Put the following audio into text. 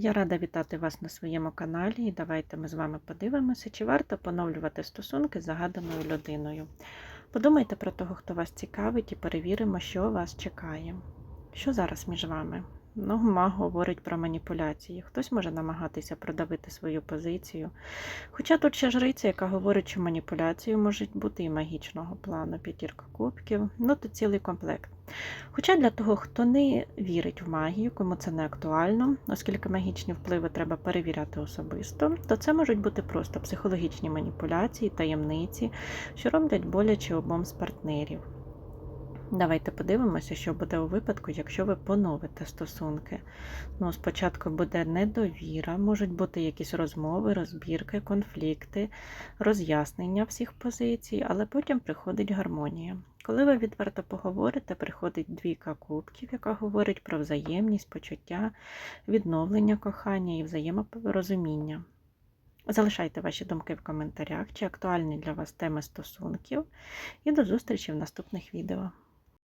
Я рада вітати вас на своєму каналі і давайте ми з вами подивимося, чи варто поновлювати стосунки з загаданою людиною. Подумайте про того, хто вас цікавить, і перевіримо, що вас чекає. Що зараз між вами? Маг говорить про маніпуляції. Хтось може намагатися продавити свою позицію. Хоча тут ще жриця, яка говорить, що маніпуляції можуть бути і магічного плану, п'ятірка кубків, ну то цілий комплект. Хоча для того, хто не вірить в магію, кому це не актуально, оскільки магічні впливи треба перевіряти особисто, то це можуть бути просто психологічні маніпуляції, таємниці, що роблять боляче обом з партнерів. Давайте подивимося, що буде у випадку, якщо ви поновите стосунки. Ну, спочатку буде недовіра, можуть бути якісь розмови, розбірки, конфлікти, роз'яснення всіх позицій, але потім приходить гармонія. Коли ви відверто поговорите, приходить двійка кубків, яка говорить про взаємність, почуття, відновлення кохання і взаєморозуміння. Залишайте ваші думки в коментарях, чи актуальні для вас теми стосунків, і до зустрічі в наступних відео.